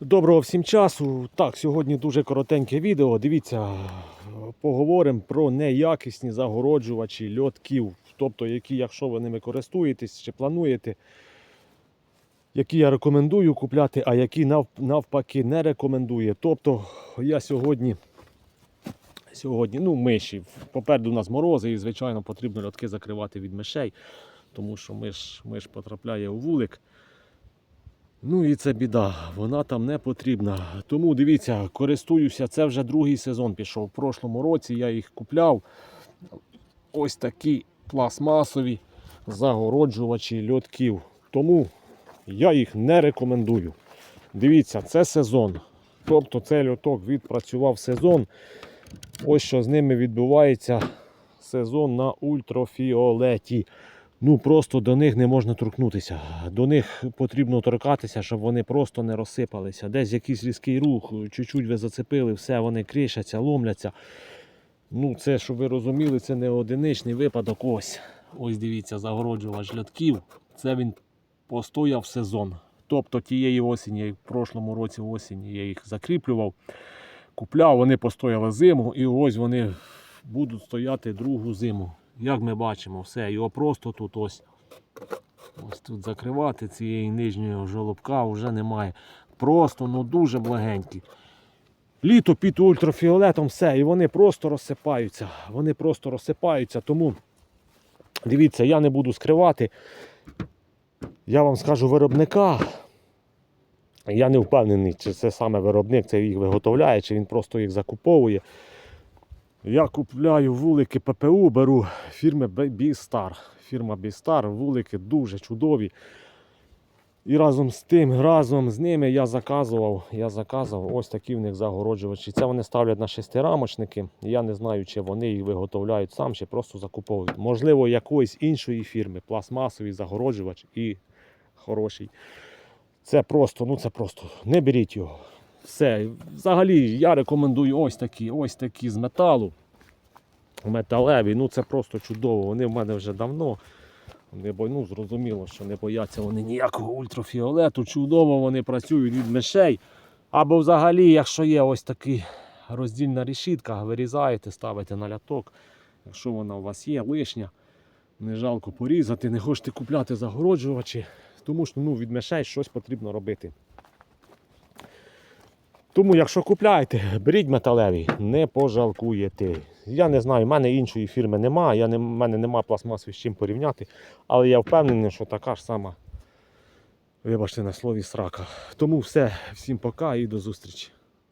Доброго всім часу. Так, сьогодні дуже коротеньке відео. Дивіться, поговоримо про неякісні загороджувачі льотків. Тобто, які, якщо ви ними користуєтесь чи плануєте, які я рекомендую купляти, а які нав- навпаки не рекомендую. Тобто, я сьогодні, сьогодні, ну, миші. Попереду у нас морози, і, звичайно, потрібно льотки закривати від мишей, тому що миш, миш потрапляє у вулик. Ну і це біда, вона там не потрібна. Тому дивіться, користуюся, це вже другий сезон пішов. В прошлому році я їх купляв. Ось такі пластмасові загороджувачі льотків. Тому я їх не рекомендую. Дивіться, це сезон. Тобто цей льоток відпрацював сезон. Ось що з ними відбувається сезон на ультрафіолеті. Ну просто до них не можна торкнутися. До них потрібно торкатися, щоб вони просто не розсипалися. Десь якийсь різкий рух, чуть-чуть ви зацепили, все, вони кришаться, ломляться. Ну, це, щоб ви розуміли, це не одиничний випадок. Ось. Ось дивіться, загороджувач льотків. Це він постояв сезон. Тобто тієї осені, в прошлому році осені я їх закріплював, купляв, вони постояли зиму, і ось вони будуть стояти другу зиму. Як ми бачимо, все, його просто тут ось, ось тут закривати цієї нижньої жолобка вже немає. Просто ну дуже благенькі. Літо під ультрафіолетом все, і вони просто розсипаються. Вони просто розсипаються. Тому дивіться, я не буду скривати. Я вам скажу виробника. Я не впевнений, чи це саме виробник це їх виготовляє, чи він просто їх закуповує. Я купляю вулики ППУ, беру фірми B-Star. Фірма B-Star, вулики дуже чудові. І разом з тим, разом з ними я заказував, я заказував ось такі в них загороджувачі. Це вони ставлять на шестирамочники. Я не знаю, чи вони їх виготовляють сам, чи просто закуповують. Можливо, якоїсь іншої фірми, пластмасовий загороджувач і хороший. Це просто, ну це просто, не беріть його. Все. Взагалі я рекомендую ось такі, ось такі з металу. Металеві. Ну це просто чудово. Вони в мене вже давно. Не бо, ну, зрозуміло, що не бояться вони ніякого ультрафіолету. Чудово вони працюють від мишей. Або взагалі, якщо є ось така роздільна решітка, вирізаєте, ставите на ляток. Якщо вона у вас є лишня, не жалко порізати, не хочете купляти загороджувачі, тому що ну, від мишей щось потрібно робити. Тому, якщо купляєте, беріть металеві, не пожалкуєте. Я не знаю, в мене іншої фірми немає, в мене немає пластмаси з чим порівняти, але я впевнений, що така ж сама, вибачте на слові, срака. Тому все, всім пока і до зустрічі.